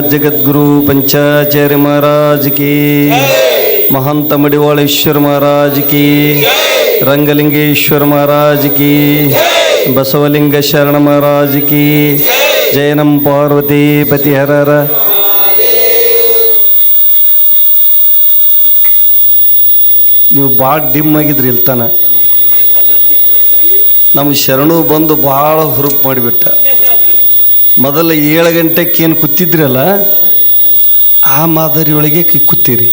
ಜಗದ್ಗುರು ಪಂಚಾಚಾರ್ಯ ಮಹಾರಾಜ್ ಕಿ. ಮಹಂತ ಮಡಿವಾಳೇಶ್ವರ ಮಹಾರಾಜ್ ಕಿ. ರಂಗಲಿಂಗೇಶ್ವರ ಮಹಾರಾಜ್ ಕಿ. ಬಸವಲಿಂಗ ಶರಣ ಮಹಾರಾಜ್ ಕಿ. ಜಯನಂ ಪಾರ್ವತಿ ಪತಿಹರರ. ನೀವು ಭಾಳ ಡಿಮ್ ಆಗಿದ್ರಿ ಇಲ್ತಾನ. ನಮ್ಮ ಶರಣು ಬಂದು ಭಾಳ ಹುರುಪು ಮಾಡಿಬಿಟ್ಟ. ಮೊದಲ ಏಳು ಗಂಟೆಗೆ ಏನು ಕೂತಿದ್ರಲ್ಲ, ಆ ಮಾದರಿಯೊಳಗೆ ಕೂತೀರಿ.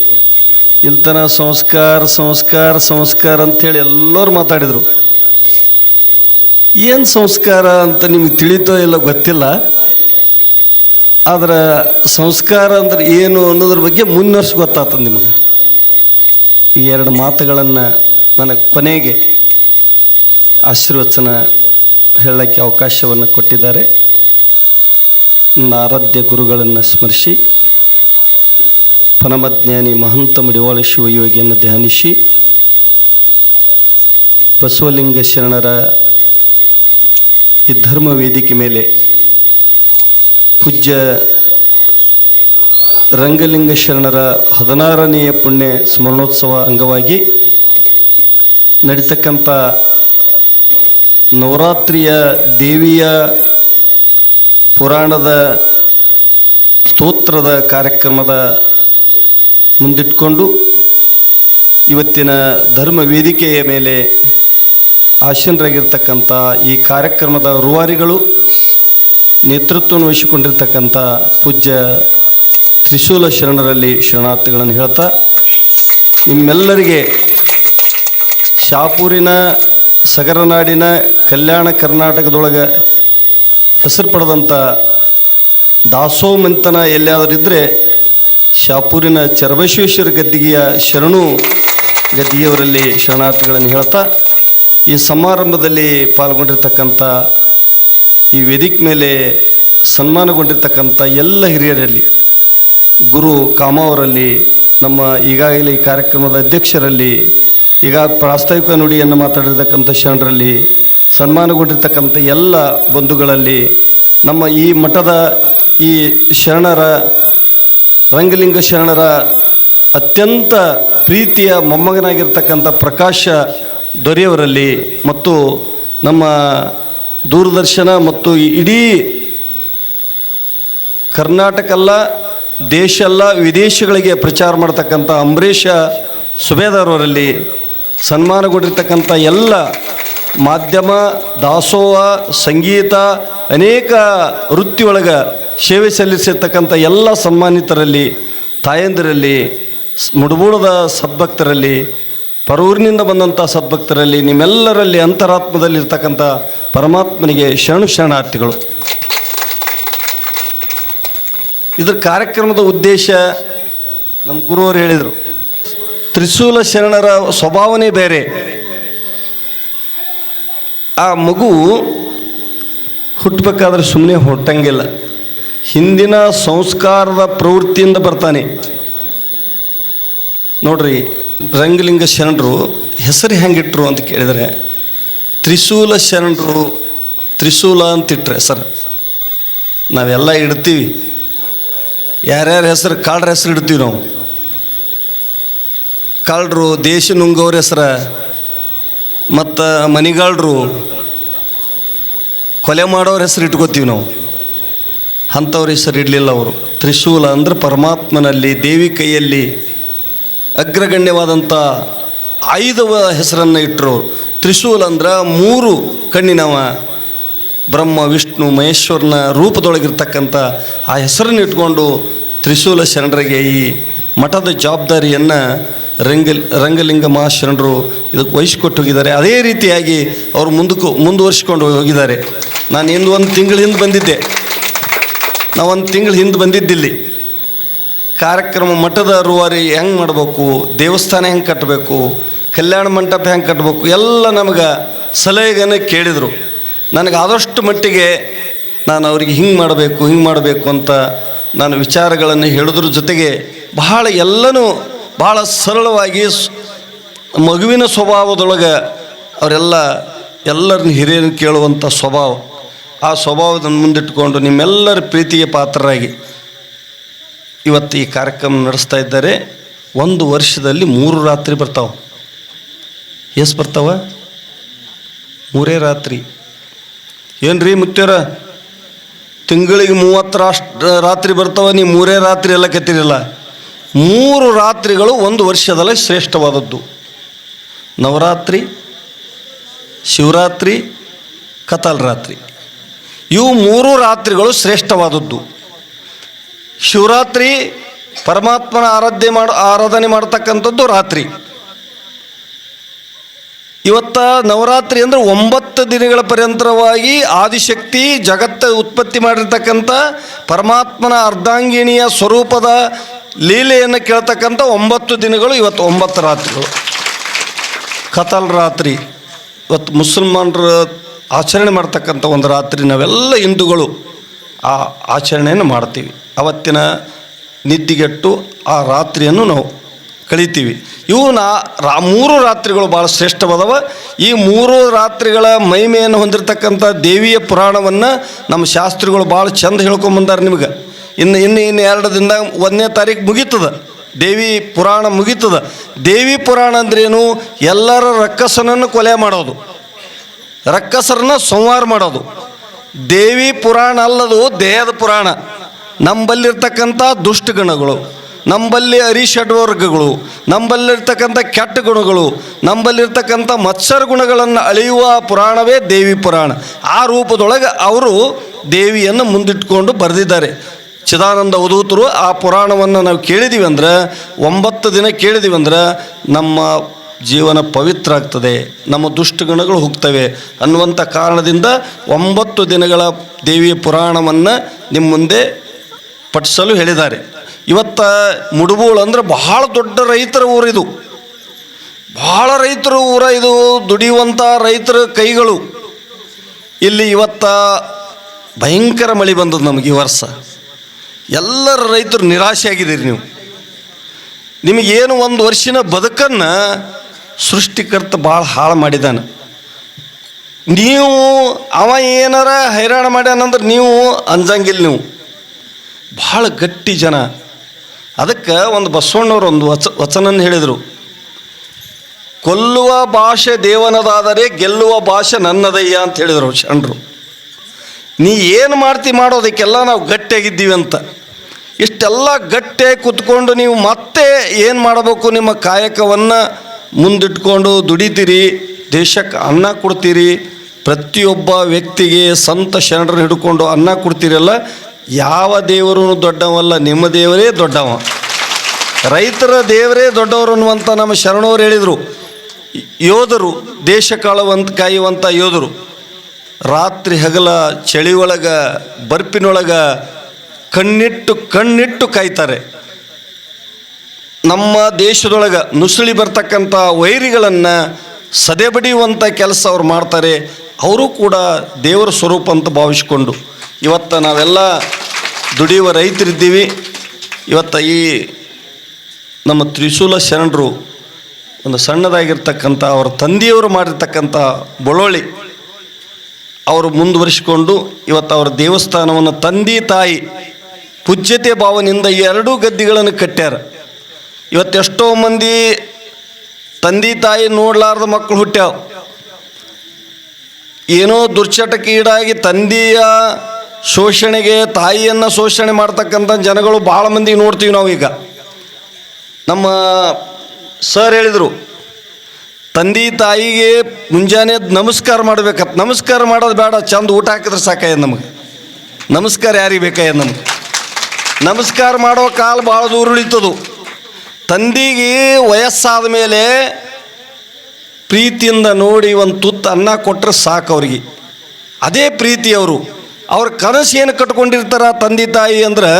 ಇಲ್ತನ ಸಂಸ್ಕಾರ ಸಂಸ್ಕಾರ ಸಂಸ್ಕಾರ ಅಂಥೇಳಿ ಎಲ್ಲರೂ ಮಾತಾಡಿದರು. ಏನು ಸಂಸ್ಕಾರ ಅಂತ ನಿಮಗೆ ತಿಳಿತೋ ಇಲ್ಲ ಗೊತ್ತಿಲ್ಲ. ಆದ್ರೆ ಸಂಸ್ಕಾರ ಅಂದ್ರೆ ಏನು ಅನ್ನೋದ್ರ ಬಗ್ಗೆ ಮುನ್ನರ್ಸ್ ಗೊತ್ತಾಗ್ತದೆ ನಿಮಗೆ. ಈ ಎರಡು ಮಾತುಗಳನ್ನು ನನಗೆ ಕೊನೆಗೆ ಆಶೀರ್ವಚನ ಹೇಳೋಕ್ಕೆ ಅವಕಾಶವನ್ನು ಕೊಟ್ಟಿದ್ದಾರೆ. ನನ್ನ ಆರಾಧ್ಯ ಗುರುಗಳನ್ನು ಸ್ಮರಿಸಿ, ಪರಮಜ್ಞಾನಿ ಮಹಂತ ಮಡಿವಾಳ ಶಿವಯೋಗಿಯನ್ನು ಧ್ಯಾನಿಸಿ, ಬಸವಲಿಂಗ ಶರಣರ ಈ ಧರ್ಮ ವೇದಿಕೆ ಮೇಲೆ ಪೂಜ್ಯ ರಂಗಲಿಂಗ ಶರಣರ ಹದಿನಾರನೆಯ ಪುಣ್ಯ ಸ್ಮರಣೋತ್ಸವ ಅಂಗವಾಗಿ ನಡೀತಕ್ಕಂಥ ನವರಾತ್ರಿಯ ದೇವಿಯ ಪುರಾಣದ ಸ್ತೋತ್ರದ ಕಾರ್ಯಕ್ರಮದ ಮುಂದಿಟ್ಕೊಂಡು ಇವತ್ತಿನ ಧರ್ಮ ವೇದಿಕೆಯ ಮೇಲೆ ಆಶೀನರಾಗಿರ್ತಕ್ಕಂಥ ಈ ಕಾರ್ಯಕ್ರಮದ ರೂವಾರಿಗಳು ನೇತೃತ್ವವನ್ನು ವಹಿಸಿಕೊಂಡಿರ್ತಕ್ಕಂಥ ಪೂಜ್ಯ ತ್ರಿಶೂಲ ಶರಣರಲ್ಲಿ ಶರಣಾರ್ಥಿಗಳನ್ನು ಹೇಳ್ತಾ, ನಿಮ್ಮೆಲ್ಲರಿಗೆ ಶಾಪೂರಿನ, ಸಗರನಾಡಿನ, ಕಲ್ಯಾಣ ಕರ್ನಾಟಕದೊಳಗೆ ಹೆಸರು ಪಡೆದಂಥ ದಾಸೋ ಮಂತನ ಎಲ್ಲಿಯಾದರೂ ಇದ್ದರೆ ಶಾಪೂರಿನ ಚರಬಸವೇಶ್ವರ ಗದ್ದಿಗೆಯ ಶರಣು ಗದ್ದಿಗೆಯವರಲ್ಲಿ ಶರಣಾರ್ಥಿಗಳನ್ನು ಹೇಳ್ತಾ ಈ ಸಮಾರಂಭದಲ್ಲಿ ಪಾಲ್ಗೊಂಡಿರ್ತಕ್ಕಂಥ ಈ ವೇದಿಕೆ ಮೇಲೆ ಸನ್ಮಾನಗೊಂಡಿರ್ತಕ್ಕಂಥ ಎಲ್ಲ ಹಿರಿಯರಲ್ಲಿ, ಗುರು ಕಾಮಾವರಲ್ಲಿ ನಮ್ಮ ಈಗಾಗಲೇ ಈ ಕಾರ್ಯಕ್ರಮದ ಅಧ್ಯಕ್ಷರಲ್ಲಿ, ಈಗ ಪ್ರಾಸ್ತಾವಿಕ ನುಡಿಯನ್ನು ಮಾತಾಡಿರ್ತಕ್ಕಂಥ ಶರಣರಲ್ಲಿ ಸನ್ಮಾನಗೊಂಡಿರ್ತಕ್ಕಂಥ ಎಲ್ಲ ಬಂಧುಗಳಲ್ಲಿ ನಮ್ಮ ಈ ಮಠದ ಈ ಶರಣರ, ರಂಗಲಿಂಗ ಶರಣರ ಅತ್ಯಂತ ಪ್ರೀತಿಯ ಮೊಮ್ಮಗನಾಗಿರ್ತಕ್ಕಂಥ ಪ್ರಕಾಶ ದೊರೆಯವರಲ್ಲಿ ಮತ್ತು ನಮ್ಮ ದೂರದರ್ಶನ ಮತ್ತು ಇಡೀ ಕರ್ನಾಟಕ ಅಲ್ಲ ದೇಶ ಅಲ್ಲ ವಿದೇಶಗಳಿಗೆ ಪ್ರಚಾರ ಮಾಡ್ತಕ್ಕಂಥ ಅಂಬರೀಷ ಸುಬೇದಾರವರಲ್ಲಿ ಸನ್ಮಾನಗೊಂಡಿರ್ತಕ್ಕಂಥ ಎಲ್ಲ ಮಾಧ್ಯಮ, ದಾಸೋಹ, ಸಂಗೀತ, ಅನೇಕ ವೃತ್ತಿಯೊಳಗೆ ಸೇವೆ ಸಲ್ಲಿಸಿರ್ತಕ್ಕಂಥ ಎಲ್ಲ ಸನ್ಮಾನಿತರಲ್ಲಿ, ತಾಯಂದಿರಲ್ಲಿ ಮುಡುಬುಳದ ಸದ್ಭಕ್ತರಲ್ಲಿ, ಪರೂರಿನಿಂದ ಬಂದಂಥ ಸದ್ಭಕ್ತರಲ್ಲಿ, ನಿಮ್ಮೆಲ್ಲರಲ್ಲಿ ಅಂತರಾತ್ಮದಲ್ಲಿರ್ತಕ್ಕಂಥ ಪರಮಾತ್ಮನಿಗೆ ಶರಣು ಶರಣಾರ್ಥಿಗಳು. ಇದ್ರ ಕಾರ್ಯಕ್ರಮದ ಉದ್ದೇಶ ನಮ್ಮ ಗುರುವರು ಹೇಳಿದರು. ತ್ರಿಶೂಲ ಶರಣರ ಸ್ವಭಾವನೆ ಬೇರೆ. ಆ ಮಗು ಹುಟ್ಟಬೇಕಾದ್ರೆ ಸುಮ್ಮನೆ ಹುಟ್ಟಂಗಿಲ್ಲ. ಹಿಂದಿನ ಸಂಸ್ಕಾರದ ಪ್ರವೃತ್ತಿಯಿಂದ ಬರ್ತಾನೆ. ನೋಡ್ರಿ, ರಂಗಲಿಂಗ ಶರಣರು ಹೆಸರು ಹೆಂಗಿಟ್ರು ಅಂತ ಕೇಳಿದರೆ, ತ್ರಿಶೂಲ ಶರಣರು ತ್ರಿಶೂಲ ಅಂತಿಟ್ರೆ, ಸರ್, ನಾವೆಲ್ಲ ಇಡ್ತೀವಿ. ಯಾರ್ಯಾರ ಹೆಸರು ಕಾಳ್ರ ಹೆಸರು ಇಡ್ತೀವಿ ನಾವು. ಕಾಳ್ರು ದೇಶ ನುಂಗೋರ ಹೆಸರ, ಮತ್ತು ಮನಿಗಾಳ್ರು ಕೊಲೆ ಮಾಡೋರ ಹೆಸರು ಇಟ್ಕೋತೀವಿ ನಾವು. ಅಂಥವ್ರ ಹೆಸರು ಇಡಲಿಲ್ಲ ಅವರು. ತ್ರಿಶೂಲ ಅಂದ್ರೆ ಪರಮಾತ್ಮನಲ್ಲಿ ದೇವಿ ಕೈಯಲ್ಲಿ ಅಗ್ರಗಣ್ಯವಾದಂಥ ಆಯುಧವ ಹೆಸರನ್ನು ಇಟ್ಟರು ತ್ರಿಶೂಲ ಅಂದ್ರೆ ಮೂರು ಕಣ್ಣಿನವ ಬ್ರಹ್ಮ, ವಿಷ್ಣು, ಮಹೇಶ್ವರನ ರೂಪದೊಳಗಿರ್ತಕ್ಕಂಥ ಆ ಹೆಸರನ್ನು ಇಟ್ಕೊಂಡು ತ್ರಿಶೂಲ ಶರಣರಿಗೆ ಈ ಮಠದ ಜವಾಬ್ದಾರಿಯನ್ನು ರಂಗ ರಂಗಲಿಂಗ ಮಹಾಶರಣರು ಇದಕ್ಕೆ ವಹಿಸಿಕೊಟ್ಟು ಹೋಗಿದ್ದಾರೆ ಅದೇ ರೀತಿಯಾಗಿ ಅವರು ಮುಂದಕ್ಕೂ, ಮುಂದುವರಿಸಿಕೊಂಡು ಹೋಗಿದ್ದಾರೆ. ನಾನು ಇಂದು ಒಂದು ತಿಂಗಳ ಹಿಂದೆ ಬಂದಿದ್ದೆ. ನಾವು ಒಂದು ತಿಂಗಳ ಹಿಂದೆ ಬಂದಿದ್ದಿಲ್ಲಿ ಕಾರ್ಯಕ್ರಮ ಮಠದ ರೂವಾರಿ ಹೆಂಗೆ ಮಾಡಬೇಕು, ದೇವಸ್ಥಾನ ಹೆಂಗೆ ಕಟ್ಟಬೇಕು ಕಲ್ಯಾಣ ಮಂಟಪ ಹೆಂಗೆ ಕಟ್ಟಬೇಕು ಎಲ್ಲ ನಮಗೆ ಸಲಹೆಗನ್ನು ಕೇಳಿದರು. ನನಗೆ ಆದಷ್ಟು ಮಟ್ಟಿಗೆ ನಾನು ಅವ್ರಿಗೆ ಹಿಂಗೆ ಮಾಡಬೇಕು ಹಿಂಗೆ ಮಾಡಬೇಕು ಅಂತ ನಾನು ವಿಚಾರಗಳನ್ನು ಹೇಳೋದ್ರ ಜೊತೆಗೆ ಬಹಳ ಎಲ್ಲನೂ ಭಾಳ ಸರಳವಾಗಿ ಮಗುವಿನ ಸ್ವಭಾವದೊಳಗೆ ಅವರೆಲ್ಲ ಎಲ್ಲರನ್ನ ಹಿರಿಯರನ್ನು ಕೇಳುವಂಥ ಸ್ವಭಾವ. ಆ ಸ್ವಭಾವದ ಮುಂದಿಟ್ಟುಕೊಂಡು ನಿಮ್ಮೆಲ್ಲರ ಪ್ರೀತಿಗೆ ಪಾತ್ರರಾಗಿ ಇವತ್ತು ಈ ಕಾರ್ಯಕ್ರಮ ನಡೆಸ್ತಾ ಇದ್ದಾರೆ. ಒಂದು ವರ್ಷದಲ್ಲಿ ಮೂರು ರಾತ್ರಿ ಬರ್ತಾವೆ. ಎಷ್ಟು ಬರ್ತಾವ? ಮೂರೇ ರಾತ್ರಿ. ಏನ್ರಿ ಮುತ್ಯರ ತಿಂಗಳಿಗೆ ಮೂವತ್ತು ರಾಷ್ಟ್ರ ರಾತ್ರಿ ಬರ್ತಾವ ನೀವು ಮೂರೇ ರಾತ್ರಿ ಎಲ್ಲ ಕತ್ತಿರಲ್ಲ. ಮೂರು ರಾತ್ರಿಗಳು ಒಂದು ವರ್ಷದಲ್ಲಿ ಶ್ರೇಷ್ಠವಾದದ್ದು. ನವರಾತ್ರಿ, ಶಿವರಾತ್ರಿ ಕತಲ್ ರಾತ್ರಿ. ಇವು ಮೂರು ರಾತ್ರಿಗಳು ಶ್ರೇಷ್ಠವಾದದ್ದು. ಶಿವರಾತ್ರಿ ಪರಮಾತ್ಮನ ಆರಾಧ್ಯ ಮಾಡ, ಆರಾಧನೆ ಮಾಡ್ತಕ್ಕಂಥದ್ದು ರಾತ್ರಿ. ಇವತ್ತ ನವರಾತ್ರಿ ಅಂದರೆ ಒಂಬತ್ತು ದಿನಗಳ ಪರ್ಯಂತರವಾಗಿ ಆದಿಶಕ್ತಿ ಜಗತ್ತ ಉತ್ಪತ್ತಿ ಮಾಡಿರ್ತಕ್ಕಂಥ ಪರಮಾತ್ಮನ ಅರ್ಧಾಂಗಿಣಿಯ ಸ್ವರೂಪದ ಲೀಲೆಯನ್ನು ಕೇಳ್ತಕ್ಕಂಥ ಒಂಬತ್ತು ದಿನಗಳು ಇವತ್ತು ಒಂಬತ್ತು ರಾತ್ರಿಗಳು. ಕತಲ್ ರಾತ್ರಿ. ಇವತ್ತು ಮುಸಲ್ಮಾನರು ಆಚರಣೆ ಮಾಡ್ತಕ್ಕಂಥ ಒಂದು ರಾತ್ರಿ ನಾವೆಲ್ಲ ಹಿಂದೂಗಳು ಆ ಆಚರಣೆಯನ್ನು ಮಾಡ್ತೀವಿ. ಅವತ್ತಿನ ನಿದ್ದಿಗೆಟ್ಟು ಆ ರಾತ್ರಿಯನ್ನು ನಾವು ಕಳಿತೀವಿ. ಇವು ನಾ ರಾ ಮೂರು ರಾತ್ರಿಗಳು ಭಾಳ ಶ್ರೇಷ್ಠವಾದವ. ಈ ಮೂರು ರಾತ್ರಿಗಳ ಮಹಿಮೆಯನ್ನು ಹೊಂದಿರತಕ್ಕಂಥ ದೇವಿಯ ಪುರಾಣವನ್ನು ನಮ್ಮ ಶಾಸ್ತ್ರಿಗಳು ಭಾಳ ಚಂದ ಹೇಳ್ಕೊಂಬಂದಾರೆ ನಿಮ್ಗೆ. ಇನ್ನು ಇನ್ನು ಇನ್ನು ಎರಡು ದಿನ ಒಂದನೇ ತಾರೀಕು ಮುಗೀತದ. ದೇವಿ ಪುರಾಣ ಮುಗೀತದ. ದೇವಿ ಪುರಾಣ ಅಂದ್ರೇನು? ಎಲ್ಲರ ರಕ್ಕಸನನ್ನು ಕೊಲೆ ಮಾಡೋದು. ರಕ್ಕಸರನ್ನ ಸಂಹಾರ ಮಾಡೋದು. ದೇವಿ ಪುರಾಣ ಅಲ್ಲದು, ದೇಹದ ಪುರಾಣ. ನಂಬಲ್ಲಿರ್ತಕ್ಕಂಥ ದುಷ್ಟಗಣಗಳು, ನಂಬಲ್ಲಿ ಅರಿಷಡ್ವರ್ಗಗಳು ನಂಬಲ್ಲಿರ್ತಕ್ಕಂಥ ಕೆಟ್ಟ ಗುಣಗಳು ನಂಬಲ್ಲಿರ್ತಕ್ಕಂಥ ಮತ್ಸರ ಗುಣಗಳನ್ನು ಅಳೆಯುವ ಪುರಾಣವೇ ದೇವಿ ಪುರಾಣ. ಆ ರೂಪದೊಳಗೆ ಅವರು ದೇವಿಯನ್ನು ಮುಂದಿಟ್ಕೊಂಡು ಬರೆದಿದ್ದಾರೆ. ಚಿದಾನಂದ ಅವಧೂತರು ಆ ಪುರಾಣವನ್ನು ನಾವು ಕೇಳಿದೀವಿ ಅಂದ್ರೆ ಒಂಬತ್ತು ದಿನ ಕೇಳಿದೀವಿ ಅಂದ್ರೆ ನಮ್ಮ ಜೀವನ ಪವಿತ್ರ ಆಗ್ತದೆ. ನಮ್ಮ ದುಷ್ಟಗುಣಗಳು ಹೋಗ್ತವೆ. ಅನ್ನುವಂಥ ಕಾರಣದಿಂದ ಒಂಬತ್ತು ದಿನಗಳ ದೇವಿಯ ಪುರಾಣವನ್ನು ನಿಮ್ಮ ಮುಂದೆ ಪಠಿಸಲು ಹೇಳಿದ್ದಾರೆ. ಇವತ್ತ ಮುಡುಬೋಳು ಅಂದ್ರೆ ಬಹಳ ದೊಡ್ಡ ರೈತರ ಊರಿದು ಬಹಳ ರೈತರ ಊರ ಇದು ದುಡಿಯುವಂಥ ರೈತರ ಕೈಗಳು. ಇಲ್ಲಿ ಇವತ್ತ ಭಯಂಕರ ಮಳೆ ಬಂದದ್ದು ನಮಗೆ ಈ ವರ್ಷ. ಎಲ್ಲರ ರೈತರು ನಿರಾಶೆಯಾಗಿದ್ದೀರಿ ನೀವು. ನಿಮಗೇನು ಒಂದು ವರ್ಷಿನ ಬದುಕನ್ನು ಸೃಷ್ಟಿಕರ್ತ ಭಾಳ ಹಾಳು ಮಾಡಿದ್ದಾನೆ ನೀವು ಅವ ಏನಾರ ಹೈರಾಣ ಮಾಡ್ಯಾನಂದ್ರೆ ನೀವು ಅಂಜಂಗಿಲ್ಲ ನೀವು. ಭಾಳ ಗಟ್ಟಿ ಜನ. ಅದಕ್ಕೆ ಒಂದು ಬಸವಣ್ಣವ್ರು ಒಂದು ವಚ ವಚನನ್ನು ಹೇಳಿದರು. ಕೊಲ್ಲುವ ಭಾಷೆ ದೇವನದಾದರೆ ಗೆಲ್ಲುವ ಭಾಷೆ ನನ್ನದಯ್ಯ ಅಂತ ಹೇಳಿದರು ಶರಣರು ನೀ ಏನು ಮಾಡ್ತಿ ಮಾಡೋದಕ್ಕೆಲ್ಲ ನಾವು ಗಟ್ಟಿಯಾಗಿದ್ದೀವಿ ಅಂತ. ಇಷ್ಟೆಲ್ಲ ಗಟ್ಟಿಯಾಗಿ ಕುತ್ಕೊಂಡು ನೀವು ಮತ್ತೆ ಏನು ಮಾಡಬೇಕು ನಿಮ್ಮ ಕಾಯಕವನ್ನು ಮುಂದಿಟ್ಕೊಂಡು ದುಡಿತೀರಿ, ದೇಶಕ್ಕೆ ಅನ್ನ ಕೊಡ್ತೀರಿ, ಪ್ರತಿಯೊಬ್ಬ ವ್ಯಕ್ತಿಗೆ ಸಂತ ಶರಣರು ಹಿಡ್ಕೊಂಡು ಅನ್ನ ಕೊಡ್ತೀರಲ್ಲ, ಯಾವ ದೇವರು ದೊಡ್ಡವಲ್ಲ, ನಿಮ್ಮ ದೇವರೇ ದೊಡ್ಡವ. ರೈತರ ದೇವರೇ ದೊಡ್ಡವರು ಅನ್ನುವಂಥ ನಮ್ಮ ಶರಣವರು ಹೇಳಿದರು. ಯೋಧರು, ದೇಶ ಕಾಳುವಂತ ಕಾಯುವಂಥ ಯೋಧರು. ರಾತ್ರಿ ಹಗಲ ಚಳಿ ಒಳಗ ಬರ್ಪಿನೊಳಗ ಕಣ್ಣಿಟ್ಟು ಕಣ್ಣಿಟ್ಟು ಕಾಯ್ತಾರೆ. ನಮ್ಮ ದೇಶದೊಳಗೆ ನುಸುಳಿ ಬರ್ತಕ್ಕಂಥ ವೈರಿಗಳನ್ನು ಸದೆಬಡಿಯುವಂಥ ಕೆಲಸ ಅವ್ರು ಮಾಡ್ತಾರೆ. ಅವರು ಕೂಡ ದೇವರ ಸ್ವರೂಪ ಅಂತ ಭಾವಿಸ್ಕೊಂಡು. ಇವತ್ತು ನಾವೆಲ್ಲ ದುಡಿಯುವ ರೈತರಿದ್ದೀವಿ. ಇವತ್ತು ಈ ನಮ್ಮ ತ್ರಿಶೂಲ ಶರಣರು ಒಂದು ಸಣ್ಣದಾಗಿರ್ತಕ್ಕಂಥ ಅವರ ತಂದೆಯವರು ಮಾಡಿರ್ತಕ್ಕಂಥ ಬೊಳೋಳಿ ಅವರು ಮುಂದುವರಿಸಿಕೊಂಡು ಇವತ್ತು ಅವರ ದೇವಸ್ಥಾನವನ್ನು ತಂದೆ ತಾಯಿ ಪೂಜ್ಯತೆ ಭಾವನೆಯಿಂದ ಎರಡೂ ಗದ್ದೆಗಳನ್ನು ಕಟ್ಟ್ಯಾರ. ಇವತ್ತು ಎಷ್ಟೋ ಮಂದಿ ತಂದೆ ತಾಯಿ ನೋಡ್ಲಾರ್ದ ಮಕ್ಕಳು ಹುಟ್ಟ್ಯಾವ. ಏನೋ ದುರ್ಚಟಕ್ಕೆ ಈಡಾಗಿ ತಂದೆಯ ಶೋಷಣೆಗೆ, ತಾಯಿಯನ್ನು ಶೋಷಣೆ ಮಾಡ್ತಕ್ಕಂಥ ಜನಗಳು ಭಾಳ ಮಂದಿ ನೋಡ್ತೀವಿ ನಾವು ಈಗ. ನಮ್ಮ ಸರ್ ಹೇಳಿದರು, ತಂದೆ ತಾಯಿಗೆ ಮುಂಜಾನೆ ನಮಸ್ಕಾರ ಮಾಡ್ಬೇಕಂತ ನಮಸ್ಕಾರ ಮಾಡೋದು ಬೇಡ, ಚಂದ ಊಟ ಹಾಕಿದ್ರೆ ಸಾಕಾಯ್ತು ನಮಗೆ. ನಮಸ್ಕಾರ ಯಾರಿಗೆ ಬೇಕಾಯ್ತು ನಮಗೆ. ನಮಸ್ಕಾರ ಮಾಡೋ ಕಾಲ ಭಾಳ ದೂರ ಉಳಿತದು ತಂದೆಗೆ ವಯಸ್ಸಾದ ಮೇಲೆ ಪ್ರೀತಿಯಿಂದ ನೋಡಿ ಒಂದು ತುತ್ತು ಅನ್ನ ಕೊಟ್ಟರೆ ಸಾಕು ಅವ್ರಿಗೆ. ಅದೇ ಪ್ರೀತಿ ಅವರು. ಅವ್ರ ಕನಸು ಏನು ಕಟ್ಕೊಂಡಿರ್ತಾರ ತಂದೆ ತಾಯಿ ಅಂದ್ರೆ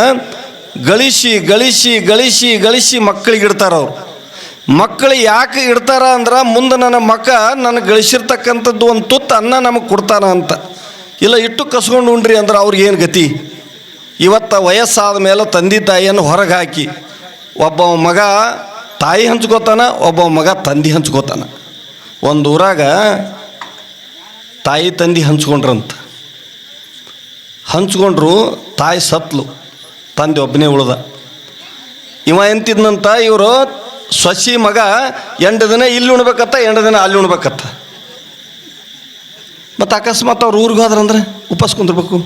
ಗಳಿಸಿ ಗಳಿಸಿ ಗಳಿಸಿ ಗಳಿಸಿ ಮಕ್ಕಳಿಗೆ ಇಡ್ತಾರ ಅವ್ರು. ಮಕ್ಕಳು ಯಾಕೆ ಇಡ್ತಾರ ಅಂದ್ರೆ ಮುಂದೆ ನನ್ನ ಮಕ್ಕ ನನಗೆ ಗಳಿಸಿರ್ತಕ್ಕಂಥದ್ದು ಒಂದು ತುತ್ತು ಅನ್ನ ನಮಗೆ ಕೊಡ್ತಾನ ಅಂತ. ಇಲ್ಲ, ಇಟ್ಟು ಕಸ್ಕೊಂಡು ಉಂಡ್ರಿ ಅಂದ್ರೆ ಅವ್ರಿಗೆ ಏನು ಗತಿ? ಇವತ್ತು ವಯಸ್ಸಾದ ಮೇಲೆ ತಂದೆ ತಾಯಿಯನ್ನು ಹೊರಗೆ ಹಾಕಿ ಒಬ್ಬ ಮಗ ತಾಯಿ ಹಂಚ್ಕೋತಾನ, ಒಬ್ಬ ಮಗ ತಂದೆ ಹಂಚ್ಕೋತಾನ. ಒಂದು ಊರಾಗ ತಾಯಿ ತಂದೆ ಹಂಚ್ಕೊಂಡ್ರಂತ. ಹಂಚ್ಕೊಂಡ್ರು ತಾಯಿ ಸತ್ಲು, ತಂದೆ ಒಬ್ಬನೇ ಉಳ್ದ. ಇವ ಎಂತಿದ್ನಂತ, ಇವರು ಸೊಸಿ ಮಗ ಎಂಟು ದಿನ ಇಲ್ಲಿ ಉಣ್ಬೇಕತ್ತ, ಎಂಟು ದಿನ ಅಲ್ಲಿ ಉಣ್ಬೇಕತ್ತ. ಮತ್ತು ಅಕಸ್ಮಾತ್ ಅವ್ರು ಊರಿಗೆ ಹೋದ್ರಂದ್ರೆ ಉಪವಾಸ ಕುಂದಿರ್ಬೇಕು.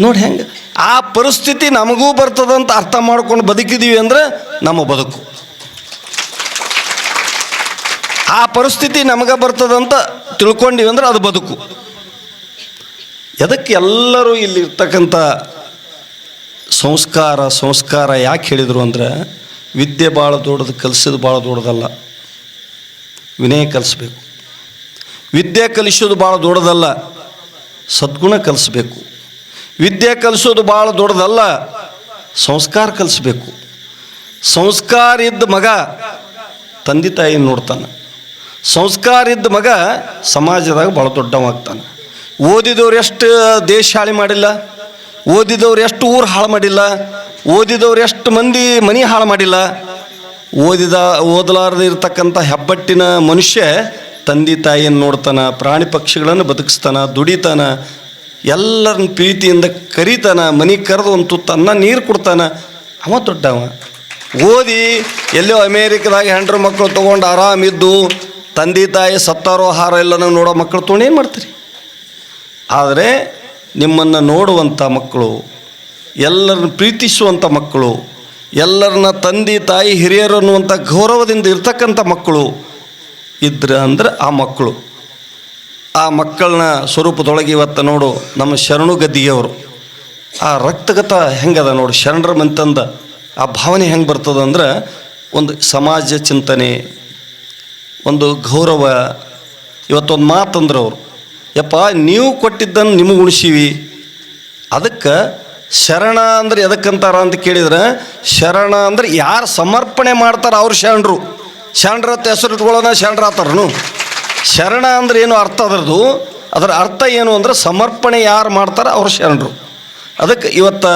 ನೋಡಿ ಹೆಂಗೆ? ಆ ಪರಿಸ್ಥಿತಿ ನಮಗೂ ಬರ್ತದಂತ ಅರ್ಥ ಮಾಡ್ಕೊಂಡು ಬದುಕಿದೀವಿ ಅಂದ್ರೆ ನಮ್ಮ ಬದುಕು. ಆ ಪರಿಸ್ಥಿತಿ ನಮಗೆ ಬರ್ತದಂತ ತಿಳ್ಕೊಂಡಿವಿ ಅಂದ್ರೆ ಅದು ಬದುಕು. ಎದಕ್ಕೆ ಎಲ್ಲರೂ ಇಲ್ಲಿರ್ತಕ್ಕಂಥ ಸಂಸ್ಕಾರ ಸಂಸ್ಕಾರ ಯಾಕೆ ಹೇಳಿದರು ಅಂದ್ರೆ ವಿದ್ಯೆ ಭಾಳ ದೊಡ್ಡದು, ಕಲಿಸೋದು ಭಾಳ ದೊಡ್ಡದಲ್ಲ. ವಿನಯ ಕಲಿಸ್ಬೇಕು. ವಿದ್ಯೆ ಕಲಿಸೋದು ಭಾಳ ದೊಡ್ಡದಲ್ಲ, ಸದ್ಗುಣ ಕಲಿಸ್ಬೇಕು. ವಿದ್ಯೆ ಕಲಿಸೋದು ಭಾಳ ದೊಡ್ಡದಲ್ಲ. ಸಂಸ್ಕಾರ ಕಲಿಸ್ಬೇಕು. ಸಂಸ್ಕಾರ ಇದ್ದ ಮಗ ತಂದೆ ತಾಯಿ ನೋಡ್ತಾನೆ. ಸಂಸ್ಕಾರ ಇದ್ದ ಮಗ ಸಮಾಜದಾಗ ಭಾಳ ದೊಡ್ಡವಾಗ್ತಾನೆ. ಓದಿದವ್ರು ಎಷ್ಟು ದೇಶ ಹಾಳಿ ಮಾಡಿಲ್ಲ, ಓದಿದವ್ರು ಎಷ್ಟು ಊರು ಹಾಳು ಮಾಡಿಲ್ಲ, ಓದಿದವ್ರು ಎಷ್ಟು ಮಂದಿ ಮನೆ ಹಾಳು ಮಾಡಿಲ್ಲ, ಓದಿದ, ಓದಲಾರದೆ ಇರತಕ್ಕಂಥ ಹೆಬ್ಬಟ್ಟಿನ ಮನುಷ್ಯ ತಂದೆ ತಾಯಿಯನ್ನು ನೋಡ್ತಾನೆ, ಪ್ರಾಣಿ ಪಕ್ಷಿಗಳನ್ನು ಬದುಕಿಸ್ತಾನೆ, ದುಡಿತಾನ ಎಲ್ಲರನ್ನ ಪ್ರೀತಿಯಿಂದ ಕರಿತಾನ, ಮನೆ ಕರೆದು ಒಂದು ತುತ್ತನ್ನ ನೀರು ಕೊಡ್ತಾನೆ. ಅವ ದೊಡ್ಡವ. ಓದಿ ಎಲ್ಲೋ ಅಮೇರಿಕದಾಗ ಹೆಂಡ್ರ ಮಕ್ಕಳು ತೊಗೊಂಡು ಆರಾಮಿದ್ದು ತಂದೆ ತಾಯಿ ಸತ್ತಾರೋ ಹಾರ ಎಲ್ಲನೂ ನೋಡೋ ಮಕ್ಕಳು ತೊಗೊಂಡು ಏನು ಮಾಡ್ತೀರಿ? ಆದರೆ ನಿಮ್ಮನ್ನು ನೋಡುವಂಥ ಮಕ್ಕಳು ಎಲ್ಲರನ್ನ ಪ್ರೀತಿಸುವಂಥ ಮಕ್ಕಳು ಎಲ್ಲರನ್ನ ತಂದೆ ತಾಯಿ ಹಿರಿಯರು ಅನ್ನುವಂಥ ಗೌರವದಿಂದ ಇರ್ತಕ್ಕಂಥ ಮಕ್ಕಳು ಇದ್ರೆ ಅಂದ್ರೆ ಆ ಮಕ್ಕಳು ಆ ಮಕ್ಕಳನ್ನ ಸ್ವರೂಪದೊಳಗೆ ಇವತ್ತು ನೋಡು, ನಮ್ಮ ಶರಣು ಗದ್ದಿಗೆಯವರು ಆ ರಕ್ತಗತ ಹೆಂಗದ ನೋಡು, ಶರಣರ ಮಂತಂದ ಆ ಭಾವನೆ ಹೆಂಗೆ ಬರ್ತದೆ ಅಂದ್ರೆ ಒಂದು ಸಮಾಜ ಚಿಂತನೆ, ಒಂದು ಗೌರವ, ಇವತ್ತೊಂದು ಮಾತಂದ್ರೆ ಅವರು, ಯಪ್ಪ ನೀವು ಕೊಟ್ಟಿದ್ದನ್ನು ನಿಮಗೆ ಉಣಿಸೀವಿ, ಅದಕ್ಕೆ ಶರಣ ಅಂದ್ರೆ ಎದಕ್ಕಂತಾರ ಅಂತ ಕೇಳಿದ್ರೆ, ಶರಣ ಅಂದ್ರೆ ಯಾರು ಸಮರ್ಪಣೆ ಮಾಡ್ತಾರೋ ಅವ್ರು ಶರಣರು, ಶರಣರ ಹೆಸರು ಇಟ್ಕೊಳ್ಳೋಣ ಶರಣರ ಆತಾರನು ಶರಣ ಅಂದ್ರೆ ಏನು ಅರ್ಥ ಅದರದು ಅದರ ಅರ್ಥ ಏನು ಅಂದ್ರೆ ಸಮರ್ಪಣೆ ಯಾರು ಮಾಡ್ತಾರೆ ಅವ್ರ ಶರಣರು. ಅದಕ್ಕೆ ಇವತ್ತ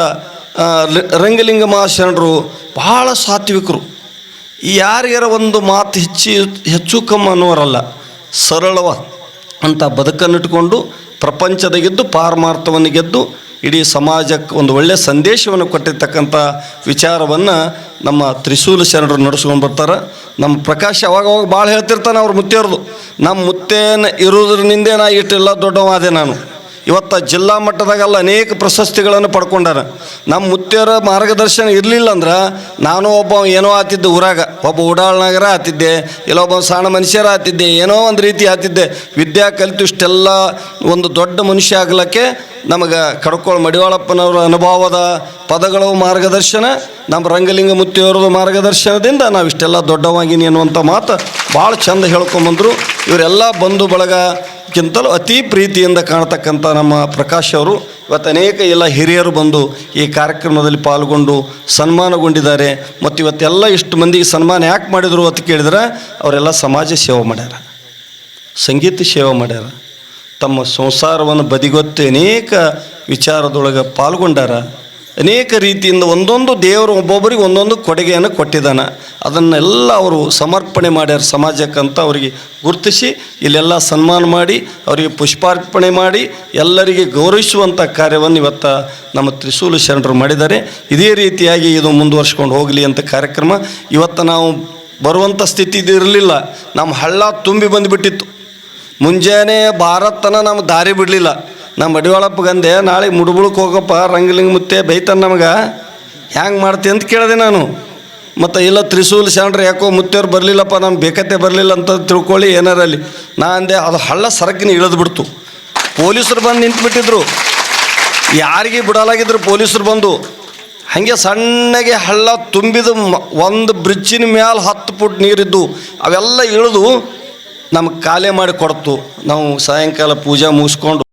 ರಂಗಲಿಂಗ ಮಹಾಶರಣರು ಬಹಳ ಸಾತ್ವಿಕರು. ಯಾರಿಗಾರ ಒಂದು ಮಾತು ಹೆಚ್ಚಿ, ಹೆಚ್ಚು ಕಮ್ಮ ಅನ್ನೋರಲ್ಲ, ಸರಳವ ಅಂತ ಬದುಕನ್ನು ಇಟ್ಕೊಂಡು ಪ್ರಪಂಚದ ಗೆದ್ದು ಪಾರಮಾರ್ಥವನ್ನು ಗೆದ್ದು ಇಡೀ ಸಮಾಜಕ್ಕೆ ಒಂದು ಒಳ್ಳೆಯ ಸಂದೇಶವನ್ನು ಕೊಟ್ಟಿರ್ತಕ್ಕಂಥ ವಿಚಾರವನ್ನು ನಮ್ಮ ತ್ರಿಶೂಲ ಶರಣರು ನಡೆಸ್ಕೊಂಡು ಬರ್ತಾರೆ. ನಮ್ಮ ಪ್ರಕಾಶ್ ಅವಾಗವಾಗ ಅವಾಗ ಭಾಳ ಹೇಳ್ತಿರ್ತಾನೆ ಅವ್ರ ಮುತ್ತೆಯವ್ರದ್ದು ನಮ್ಮ ಮುತ್ತೇನ ಇರೋದ್ರಿಂದೇ ನಾ ಇಷ್ಟೆಲ್ಲ ದೊಡ್ಡವಾದೆ ನಾನು. ಇವತ್ತು ಜಿಲ್ಲಾ ಮಟ್ಟದಾಗೆಲ್ಲ ಅನೇಕ ಪ್ರಶಸ್ತಿಗಳನ್ನು ಪಡ್ಕೊಂಡಾರ. ನಮ್ಮ ಮುತ್ತೆಯರ ಮಾರ್ಗದರ್ಶನ ಇರಲಿಲ್ಲ ಅಂದ್ರೆ ನಾನು ಒಬ್ಬ ಏನೋ ಆತಿದ್ದೆ ಊರಾಗ. ಒಬ್ಬ ಉಡಾಳ್ನಾಗರ ಆತಿದ್ದೆ, ಇಲ್ಲ ಒಬ್ಬ ಸಣ್ಣ ಮನುಷ್ಯರ ಆತಿದ್ದೆ, ಏನೋ ಒಂದು ರೀತಿ ಆತಿದ್ದೆ. ವಿದ್ಯಾ ಕಲಿತು ಇಷ್ಟೆಲ್ಲ ಒಂದು ದೊಡ್ಡ ಮನುಷ್ಯ ಆಗ್ಲಿಕ್ಕೆ ನಮಗೆ ಕಡ್ಕೊಳ್ ಮಡಿವಾಳಪ್ಪನವರ ಅನುಭವದ ಪದಗಳು ಮಾರ್ಗದರ್ಶನ ನಮ್ಮ ರಂಗಲಿಂಗ ಮುತ್ತಿಯವರದ ಮಾರ್ಗದರ್ಶನದಿಂದ ನಾವು ಇಷ್ಟೆಲ್ಲ ದೊಡ್ಡವಾಗಿನಿ ಅನ್ನುವಂಥ ಮಾತು ಭಾಳ ಚಂದ ಹೇಳ್ಕೊಂಬಂದರು ಇವರೆಲ್ಲ ಬಂಧು ಬಳಗಕ್ಕಿಂತಲೂ ಅತಿ ಪ್ರೀತಿಯಿಂದ ಕಾಣತಕ್ಕಂಥ ನಮ್ಮ ಪ್ರಕಾಶ್ ಅವರು ಇವತ್ತು ಅನೇಕ ಎಲ್ಲ ಹಿರಿಯರು ಬಂದು ಈ ಕಾರ್ಯಕ್ರಮದಲ್ಲಿ ಪಾಲ್ಗೊಂಡು ಸನ್ಮಾನಗೊಂಡಿದ್ದಾರೆ. ಮತ್ತು ಇವತ್ತೆಲ್ಲ ಇಷ್ಟು ಮಂದಿಗೆ ಸನ್ಮಾನ ಯಾಕೆ ಮಾಡಿದರು ಅಂತ ಕೇಳಿದ್ರೆ ಅವರೆಲ್ಲ ಸಮಾಜ ಸೇವೆ ಮಾಡ್ಯಾರ. ಸಂಗೀತ ಸೇವೆ ಮಾಡ್ಯಾರ. ತಮ್ಮ ಸಂಸಾರವನ್ನು ಬದಿಗೊತ್ತಿ ಅನೇಕ ವಿಚಾರದೊಳಗೆ ಪಾಲ್ಗೊಂಡಾರ. ಅನೇಕ ರೀತಿಯಿಂದ ಒಂದೊಂದು ದೇವರು ಒಬ್ಬೊಬ್ಬರಿಗೆ ಒಂದೊಂದು ಕೊಡುಗೆಯನ್ನು ಕೊಟ್ಟಿದ್ದಾನೆ. ಅದನ್ನೆಲ್ಲ ಅವರು ಸಮರ್ಪಣೆ ಮಾಡ್ಯಾರ ಸಮಾಜಕ್ಕಂತ ಅವರಿಗೆ ಗುರುತಿಸಿ, ಇಲ್ಲೆಲ್ಲ ಸನ್ಮಾನ ಮಾಡಿ, ಅವರಿಗೆ ಪುಷ್ಪಾರ್ಪಣೆ ಮಾಡಿ, ಎಲ್ಲರಿಗೆ ಗೌರವಿಸುವಂಥ ಕಾರ್ಯವನ್ನು ಇವತ್ತು ನಮ್ಮ ತ್ರಿಶೂಲ ಶರಣರು ಮಾಡಿದ್ದಾರೆ. ಇದೇ ರೀತಿಯಾಗಿ ಇದು ಮುಂದುವರ್ಸ್ಕೊಂಡು ಹೋಗಲಿ ಅಂತ ಕಾರ್ಯಕ್ರಮ. ಇವತ್ತು ನಾವು ಬರುವಂಥ ಸ್ಥಿತಿ ಇರಲಿಲ್ಲ. ನಮ್ಮ ಹಳ್ಳ ತುಂಬಿ ಬಂದುಬಿಟ್ಟಿತ್ತು. ಮುಂಜಾನೆ ಭಾರತನ ನಮ್ಮ ದಾರಿ ಬಿಡಲಿಲ್ಲ. ನಮ್ಮ ಅಡಿವಾಳಪ್ಪ ಗಂದೆ ನಾಳೆ ಮುಡುಬುಳಕ್ಕೆ ಹೋಗಪ್ಪ, ರಂಗಲಿಂಗ ಮುತ್ತೆ ಬೈತಾನೆ ನಮಗೆ. ಹ್ಯಾಂಗೆ ಮಾಡ್ತಿ ಅಂತ ಕೇಳಿದೆ ನಾನು. ಮತ್ತು ಇಲ್ಲ ತ್ರಿಶೂಲ್ ಶಾಣ್ರೆ ಯಾಕೋ ಮುತ್ತೆಯವ್ರು ಬರಲಿಲ್ಲಪ್ಪ ನಮ್ಮ ಬೇಕತ್ತೆ ಬರಲಿಲ್ಲ ಅಂತ ತಿಳ್ಕೊಳ್ಳಿ ಏನಾರಲ್ಲಿ ನಾ ಅಂದೆ, ಅದು ಹಳ್ಳ ಸರಕಿನ ಇಳಿದು ಬಿಡ್ತು. ಪೊಲೀಸರು ಬಂದು ನಿಂತುಬಿಟ್ಟಿದ್ರು. ಯಾರಿಗೆ ಬಿಡಲಾಗಿದ್ರು ಪೊಲೀಸರು ಬಂದು. ಹಾಗೆ ಸಣ್ಣಗೆ ಹಳ್ಳ ತುಂಬಿದ ಒಂದು ಬ್ರಿಡ್ಜಿನ ಮ್ಯಾಲ ಹತ್ತು ಫುಟ್ ನೀರಿದ್ದು, ಅವೆಲ್ಲ ಇಳಿದು ನಮಗೆ ಕಾಲೇ ಮಾಡಿ ಕೊಡ್ತು. ನಾವು ಸಾಯಂಕಾಲ ಪೂಜೆ ಮುಗಿಸ್ಕೊಂಡು